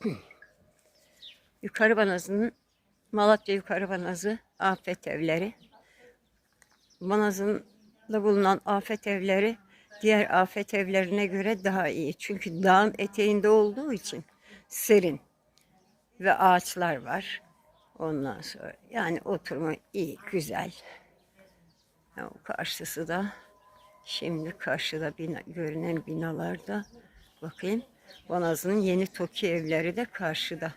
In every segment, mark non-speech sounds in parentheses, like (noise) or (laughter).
(clears throat) Yukarı Banazı'nın Malatya Yukarı Banazı afet evleri. Banazı'nda bulunan afet evleri diğer afet evlerine göre daha iyi. Çünkü dağın eteğinde olduğu için serin ve ağaçlar var. Ondan sonra yani oturma iyi, güzel. Ya o karşısı da şimdi karşıda bina, görünen binalarda bakayım. Banazı'nın yeni TOKİ evleri de karşıda.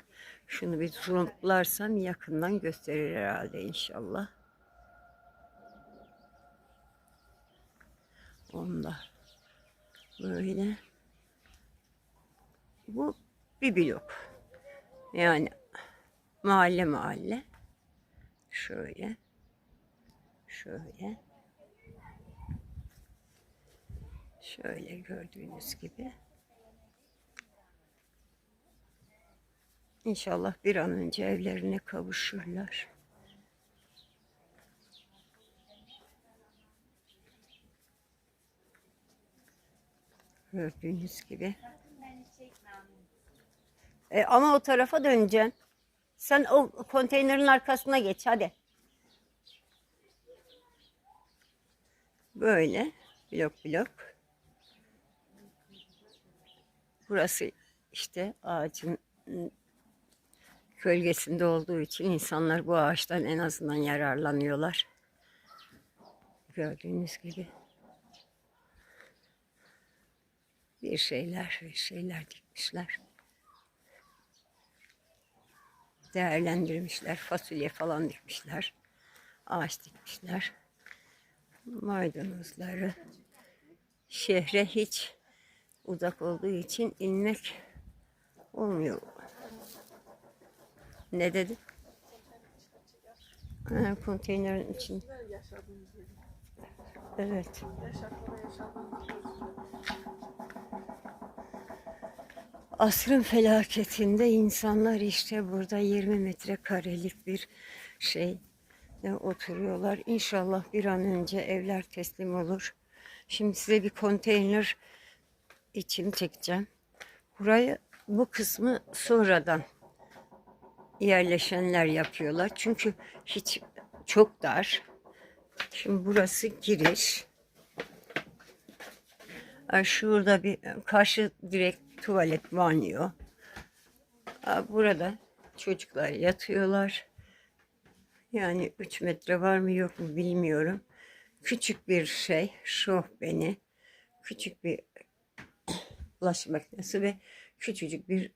Şunu bir zoomlarsam yakından gösterir herhalde inşallah. Onlar böyle. Bu bir blok. Yani mahalle mahalle. Şöyle. Şöyle. Şöyle gördüğünüz gibi. İnşallah bir an önce evlerine kavuşurlar. Gördüğünüz gibi. E, ama o tarafa döneceksin. Sen o konteynerin arkasına geç hadi. Böyle blok blok. Burası işte ağacın gölgesinde olduğu için insanlar bu ağaçtan en azından yararlanıyorlar. Gördüğünüz gibi. Bir şeyler, bir şeyler dikmişler. Değerlendirmişler. Fasulye falan dikmişler. Ağaç dikmişler. Maydanozları. Şehre hiç uzak olduğu için inmek olmuyor. Ne dedi? Konteynerin için. Evet. Asrın felaketinde insanlar işte burada 20 metrekarelik bir şey oturuyorlar. İnşallah bir an önce evler teslim olur. Şimdi size bir konteyner için çekeceğim. Burayı bu kısmı sonradan yerleşenler yapıyorlar. Çünkü hiç çok dar. Şimdi burası giriş. Şurada bir karşı direkt tuvalet banyo. Burada çocuklar yatıyorlar. Yani 3 metre var mı yok mu bilmiyorum. Küçük bir şey, şofbeni, küçük bir (clears throat) bulaşık makinesi ve küçücük bir